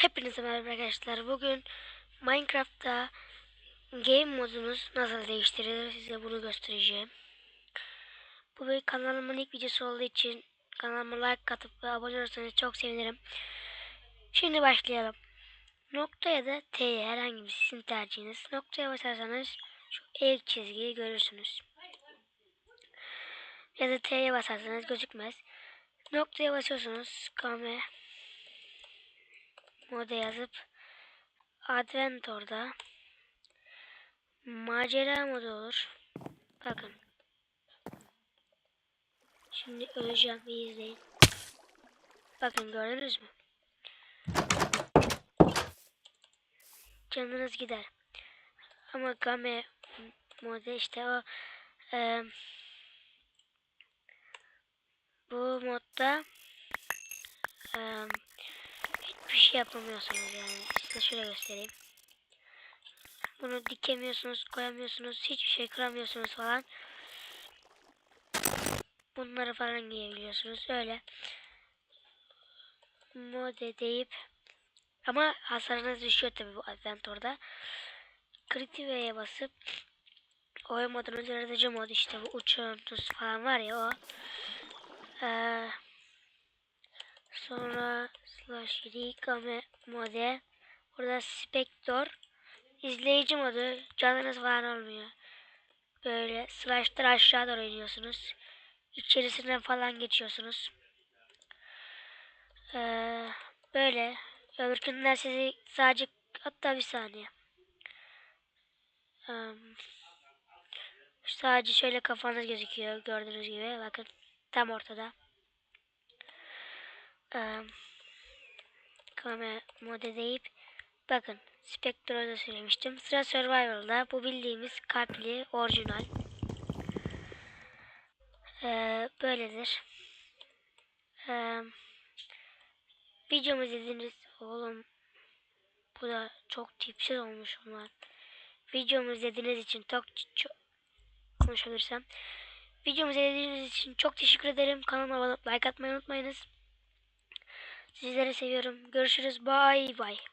Hepinize merhaba arkadaşlar. Bugün Minecraft'ta game modunuz nasıl değiştirilir size bunu göstereceğim. Bu bir kanalımın ilk videosu olduğu için kanalıma like atıp ve abone olursanız çok sevinirim. Şimdi başlayalım. Nokta ya da T'ye herhangi bir sizin tercihiniz. Noktaya basarsanız şu ilk çizgiyi görürsünüz. Ya da T'ye basarsanız gözükmez. Noktaya basıyorsunuz. Kamera moda yazıp Adventore'da macera modu olur. Bakın. Şimdi öleceğim bir izleyin. Bakın gördünüz mü? Canınız gider. Ama game modu işte o e, bu modda e, hiçbir şey yapamıyorsunuz yani. Size şöyle göstereyim. Bunu dikemiyorsunuz, koyamıyorsunuz, hiçbir şey kıramıyorsunuz falan. Bunları falan giyebiliyorsunuz. Öyle. Mode deyip ama hasarınız düşüyor tabi bu Adventore'da. Kritive'ye basıp oyun modunun yaratıcı mod işte bu uçuyorsunuz falan var ya o. Ee, Sonra slash rikame mode. Burada spektor. izleyici modu. Canınız falan olmuyor. Böyle slash'tan aşağı doğru iniyorsunuz. İçerisinden falan geçiyorsunuz. Ee, böyle. Öbürkünden sizi sadece hatta bir saniye. Ee, sadece şöyle kafanız gözüküyor gördüğünüz gibi. Bakın tam ortada. Ee, kamera mode deyip bakın Spectre'da söylemiştim. Sıra Survival'da bu bildiğimiz kalpli orijinal. Ee, böyledir. Ee, videomu izlediğiniz oğlum bu da çok tipsiz olmuş bunlar. Videomu izlediğiniz için çok, konuşabilirsem. Videomu izlediğiniz için çok teşekkür ederim. Kanalıma abone like atmayı unutmayınız. Sizleri seviyorum. Görüşürüz. Bye bye.